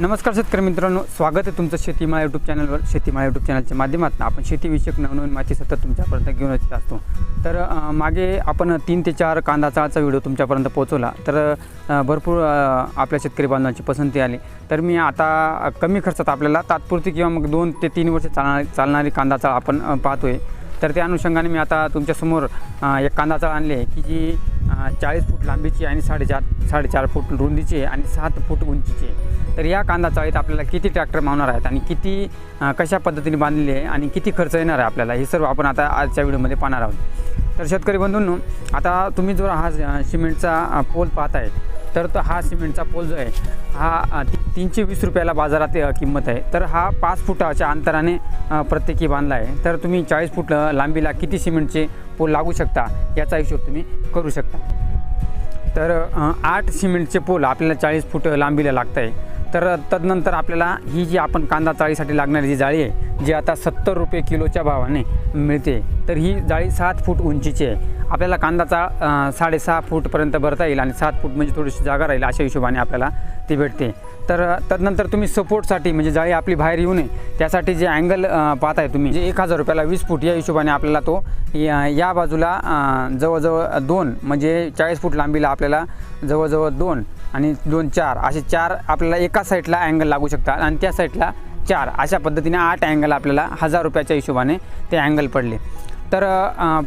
नमस्कार शेतकरी मित्रांनो स्वागत आहे तुमचं शेतीमाळा यूट्यूब चॅनलवर शेतीमाळा यूट्यूब चॅनलच्या माध्यमातून आपण शेतीविषयक नवनवीन माहिती सतत तुमच्यापर्यंत घेऊन येत असतो. तर मागे आपण तीन ते चार कांदा चाळचा व्हिडिओ तुमच्यापर्यंत पोहोचवला. तर भरपूर आपल्या शेतकरी बांधवांची पसंती आली. तर मी आता कमी खर्चात आपल्याला तात्पुरती किंवा मग दोन ते तीन वर्ष चालणारी चालणारी कांदा चाळ आपण पाहतोय. तर त्या अनुषंगाने मी आता तुमच्यासमोर एक कांदा चाळ आणली आहे की जी चाळीस फूट लांबीची आणि साडेचार साडेचार फूट रुंदीची आहे आणि सात फूट उंचीची आहे. तर या कांदा चाळीत आपल्याला किती ट्रॅक्टर मावणार आहेत आणि किती कशा पद्धतीने बांधलेली आहे आणि किती खर्च येणार आहे आपल्याला हे सर्व आपण आता आजच्या व्हिडिओमध्ये पाहणार आहोत. तर शेतकरी बंधूंनो आता तुम्ही जर हा सिमेंटचा पोल पोल पाहताय तर तो हा सिमेंटचा पोल जो आहे हा तीनशे वीस रुपयाला बाजारात किंमत आहे. तर हा पाच फुटाच्या अंतराने प्रत्येकी बांधला आहे. तर तुम्ही चाळीस फूट लांबीला किती सिमेंटचे पोल लागू शकता याचा हिशोब तुम्ही करू शकता. तर आठ सिमेंटचे पोल आपल्याला चाळीस फूट लांबीला लागत आहे तर तदनंतर आपल्याला ही जी आपण कांदा चाळीसाठी लागणारी जी जाळी आहे जी आता सत्तर रुपये किलोच्या भावाने मिळते तर ही जाळी सात फूट उंचीची आहे. आपल्याला कांदाचा साडेसहा फूटपर्यंत भरता येईल आणि सात फूट म्हणजे थोडीशी जागा राहील अशा हिशोबाने आपल्याला ती भेटते. तर तदनंतर तुम्ही सपोर्टसाठी म्हणजे जाळी आपली बाहेर येऊ नये त्यासाठी जे अँगल पाहताय तुम्ही जे एक हजार रुपयाला वीस फूट या हिशोबाने आपल्याला तो या या बाजूला जवळजवळ दोन म्हणजे चाळीस फूट लांबीला आपल्याला जवळजवळ दोन आणि दोन चार असे चार आपल्याला एका साईडला अँगल लागू शकतात आणि त्या साईडला चार अशा पद्धतीने आठ अँगल आपल्याला हजार रुपयाच्या हिशोबाने ते अँगल पडले. तर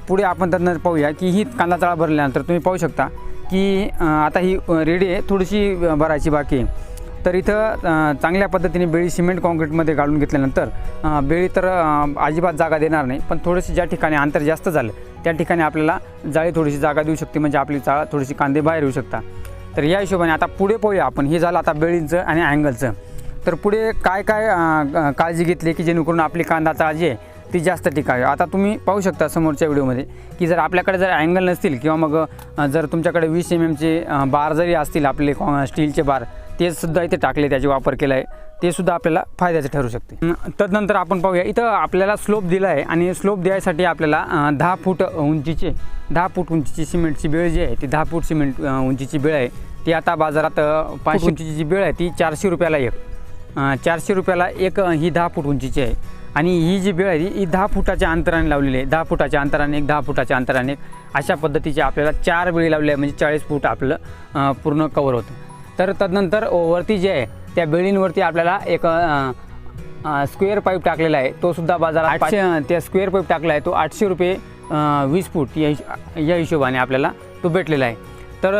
पुढे आपण त्यांना पाहूया की ही कांदा चाळा भरल्यानंतर तुम्ही पाहू शकता की आता ही रेडी आहे थोडीशी भरायची बाकी आहे. तर इथं चांगल्या पद्धतीने बेळी सिमेंट कॉन्क्रीटमध्ये काढून घेतल्यानंतर बेळी तर अजिबात जागा देणार नाही पण थोडीशी ज्या ठिकाणी अंतर जास्त झालं त्या ठिकाणी आपल्याला जाळी थोडीशी जागा देऊ शकते म्हणजे आपली चाळा थोडीशी कांदे बाहेर येऊ शकता. तर या हिशोबाने आता पुढे पाहूया आपण हे झालं आता बेळींचं आणि अँगलचं. तर पुढे काय काय काळजी घेतली की जेणेकरून आपली कांदा चाळ जी आहे ती जास्त टिकावी. आता तुम्ही पाहू शकता समोरच्या व्हिडिओमध्ये की जर आपल्याकडे जर अँगल नसतील किंवा मग जर तुमच्याकडे वीस एम एमचे बार जरी असतील आपले कॉ- स्टीलचे बार ते सुद्धा इथे टाकले त्याचे वापर केला आहे ते सुद्धा आपल्याला फायद्याचे ठरू शकते. तदनंतर आपण पाहूया इथं आपल्याला स्लोप दिला आहे आणि स्लोप द्यायसाठी आपल्याला दहा फूट उंचीचे दहा फूट उंचीची सिमेंटची बेळ जी आहे ती दहा फूट सिमेंट उंचीची बेळ आहे ती आता बाजारात पाचशे उंचीची जी बेळ आहे ती चारशे रुपयाला एक. चारशे रुपयाला एक ही दहा फूट उंचीची आहे. आणि ही जी बेळ आहे ही- दहा फुटाच्या अंतराने लावलेली आहे. दहा फुटाच्या अंतराने एक दहा फुटाच्या अंतराने एक. अशा पद्धतीचे आपल्याला चार बेळी लावल्या आहे म्हणजे चाळीस फूट आपलं पूर्ण कवर होतं. तर तदनंतर वरती जे आहे त्या बेळींवरती आपल्याला एक स्क्वेअर पाईप टाकलेला आहे. तो सुद्धा बाजारात आठशे त्या स्क्वेअर पाईप टाकला आहे. तो आठशे रुपये वीस फूट या या हिशोबाने आपल्याला तो भेटलेला आहे. तर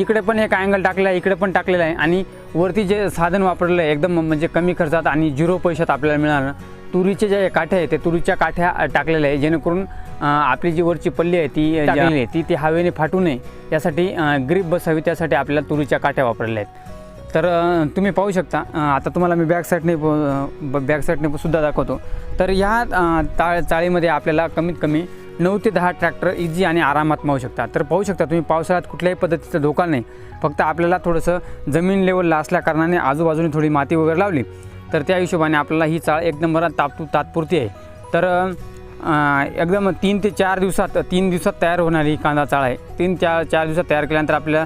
इकडे पण एक अँगल टाकलेला आहे इकडे पण टाकलेला आहे. आणि वरती जे साधन वापरलेलं आहे एकदम म्हणजे कमी खर्चात आणि झिरो पैशात आपल्याला मिळणार तुरीचे जे काठ्या आहे ते तुरीच्या काठ्या टाकलेल्या आहे जेणेकरून आपली जी वरची पल्ली आहे ती टाकलेली आहे. ती ती हवेने फाटू नये. यासाठी ग्रीप बसावी त्यासाठी आपल्याला तुरीच्या काठ्या वापरलेल्या आहेत. तर तुम्ही पाहू शकता आता तुम्हाला मी बॅक साईडने बॅक साईडने सुद्धा दाखवतो. तर ह्या ताळ चाळीमध्ये आपल्याला कमीत कमी नऊ ते दहा ट्रॅक्टर इझी आणि आरामात मावू शकतात. तर पाहू शकता तुम्ही पावसाळ्यात कुठल्याही पद्धतीचा धोका नाही. फक्त आपल्याला थोडंसं जमीन लेवलला असल्या कारणाने आजूबाजूने थोडी माती वगैरे लावली. तर त्या हिशोबाने आपल्याला ही चाळ एक नंबर तापतू तात्पुरती आहे. तर एकदम तीन ते चार दिवसात तीन दिवसात तयार होणारी ही कांदा चाळ आहे. तीन चार चार दिवसात तयार केल्यानंतर आपल्याला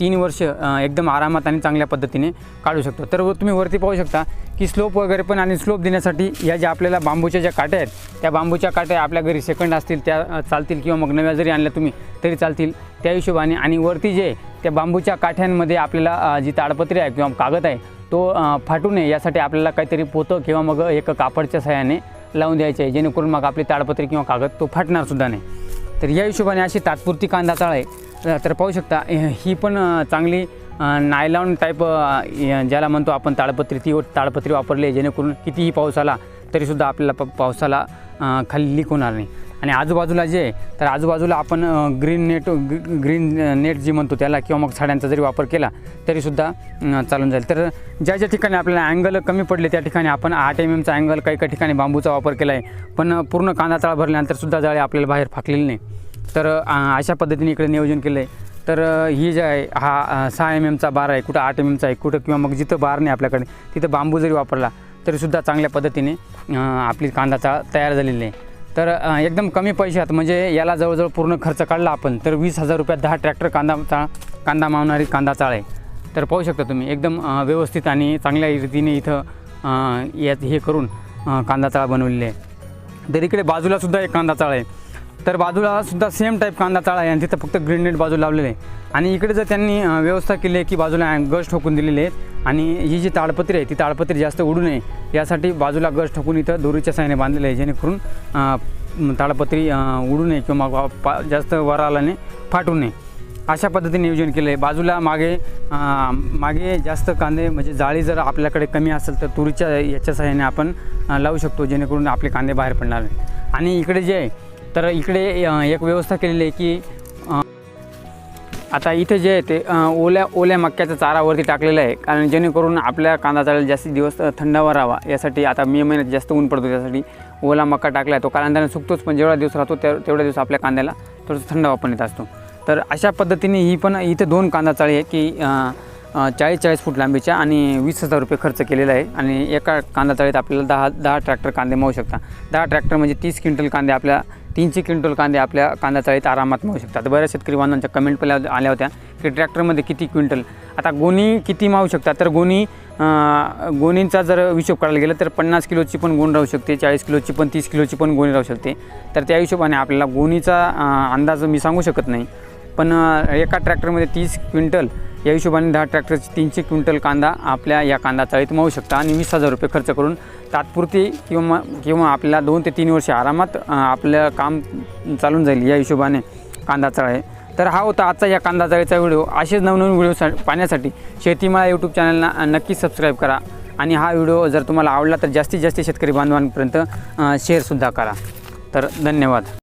तीन वर्ष एकदम आरामात आणि चांगल्या पद्धतीने काढू शकतो. तर व तुम्ही वरती पाहू शकता की स्लोप वगैरे पण आणि स्लोप देण्यासाठी या ज्या आपल्याला बांबूच्या ज्या काट्या आहेत त्या बांबूच्या काट्या आपल्या घरी सेकंड असतील त्या चालतील किंवा मग नव्या जरी आणल्या तुम्ही तरी चालतील. त्या हिशोबाने आणि वरती जे त्या बांबूच्या काठ्यांमध्ये आपल्याला जी ताडपत्री आहे किंवा कागद आहे तो फाटू नये. यासाठी आपल्याला काहीतरी पोतं किंवा मग एक कापडच्या सहाय्याने लावून द्यायचे आहे. जेणेकरून मग आपली ताडपत्री किंवा कागद तो फाटणार सुद्धा नाही. तर या हिशोबाने अशी तात्पुरती कांदा चाळ आहे. तर- तर पाहू शकता ही पण चांगली नायलॉन टाईप ज्याला म्हणतो आपण ताडपत्री ती ताडपत्री वापरली आहे जेणेकरून कितीही पाऊस आला तरीसुद्धा आपल्याला प पावसाला खाली लीक होणार नाही. आणि आजूबाजूला जे आहे तर आजूबाजूला आपण ग्रीन नेट ग्रीन नेट जी म्हणतो त्याला किंवा मग साड्यांचा जरी वापर केला तरीसुद्धा चालून जाईल. तर ज्या ज्या ठिकाणी आपल्याला अँगल कमी पडले त्या ठिकाणी आपण आठ एम एमचा अँगल काही काही ठिकाणी बांबूचा वापर केला आहे पण पूर्ण कांदा चाळ भरल्यानंतरसुद्धा जाळे आपल्याला बाहेर फाकलेली नाही. तर अशा पद्धतीने इकडे नियोजन केलं आहे तर ही जे आहे हा सहा एम एमचा बार आहे. कुठं आठ एम एमचा आहे कुठं किंवा मग जिथं बार नाही आपल्याकडे तिथं बांबू जरी वापरला तरीसुद्धा चांगल्या पद्धतीने आपली कांदाचा तयार झालेली आहे. तर एकदम कमी पैशात म्हणजे याला जवळजवळ पूर्ण खर्च काढला आपण तर वीस हजार रुपयात दहा ट्रॅक्टर कांदा चाळ कांदा मावणारी कांदा चाळ आहे. तर पाहू शकता तुम्ही एकदम व्यवस्थित आणि चांगल्या रीतीने इथं या यात हे करून कांदा चाळ बनवलेली आहे. तर इकडे बाजूलासुद्धा एक कांदा चाळ आहे. तर बाजूला सुद्धा सेम टाईप कांदा चाळा आहे आणि तिथं फक्त ग्रीन नेट बाजूला लावलेलं आहे. आणि इकडे जर त्यांनी व्यवस्था केली आहे की बाजूला गज ठोकून दिलेले आहेत आणि ही जी ताडपत्री आहे ती ताडपत्री जास्त उडू नये यासाठी बाजूला गज ठोकून इथं दोरीच्या साह्याने बांधलेलं आहे जेणेकरून ताडपत्री उडू नये किंवा पा जास्त वर आल्याने फाटू नये. अशा पद्धतीने नियोजन केलं आहे. बाजूला मागे मागे जास्त कांदे म्हणजे जाळी जर आपल्याकडे कमी असेल तर तुरीच्या याच्या सहाय्याने आपण लावू शकतो जेणेकरून आपले कांदे बाहेर पडणार नाही आणि इकडे जे आहे तर इकडे एक व्यवस्था केलेली आहे की आता इथे जे आहे ते ओल्या ओल्या मक्याचा चारावरती टाकलेलं आहे. कारण जेणेकरून आपल्या कांदा चाळेल जास्तीत दिवस थंडावा राहावा यासाठी आता मे महिन्यात जास्त ऊन पडतो त्यासाठी ओला मका टाकला आहे तो कालांदाने सुकतोच पण जेवढा दिवस राहतो त्या तेवढ्या दिवस आपल्या कांद्याला थोडंसं थंडावा पण येत असतो. तर अशा पद्धतीने ही पण इथे दोन कांदा चाळी आहे की चाळीस चाळीस फूट लांबीच्या आणि वीस हजार रुपये खर्च केलेला आहे. आणि एका कांदा चाळीत आपल्याला दहा दहा ट्रॅक्टर कांदे मावू शकता दहा ट्रॅक्टर म्हणजे तीस क्विंटल कांदे आपल्या तीनशे क्विंटल कांदे आपल्या कांदा चाळीत आरामात मावू शकतात. बऱ्याच शेतकरी बांधवांच्या कमेंट पण आल्या होत्या की ट्रॅक्टरमध्ये किती क्विंटल? आता गोणी किती मावू शकतात? तर गोणी गोणींचा जर हिशोब करायला गेलं तर पन्नास किलोची पण गोण राहू शकते चाळीस किलोची पण तीस किलोची पण गोणी राहू शकते. तर त्या हिशोबाने आपल्याला गोणीचा अंदाज मी सांगू शकत नाही. पण एका ट्रॅक्टरमध्ये तीस क्विंटल या हिशोबाने दहा ट्रॅक्टरचे तीनशे क्विंटल कांदा आपल्या या कांदा चाळीत मावू शकता आणि वीस हजार रुपये खर्च करून तात्पुरती किंवा किंवा आपल्याला दोन ते तीन वर्ष आरामात आपलं काम चालून जाईल या हिशोबाने कांदा चाळे. तर हा होता आजचा या कांदा चाळीचा व्हिडिओ. असेच नवनवीन व्हिडिओ सा पाहण्यासाठी शेतीमाळा यूट्यूब चॅनलला नक्की सबस्क्राईब करा आणि हा व्हिडिओ जर तुम्हाला आवडला तर जास्तीत जास्त शेतकरी बांधवांपर्यंत शेअरसुद्धा करा. तर धन्यवाद.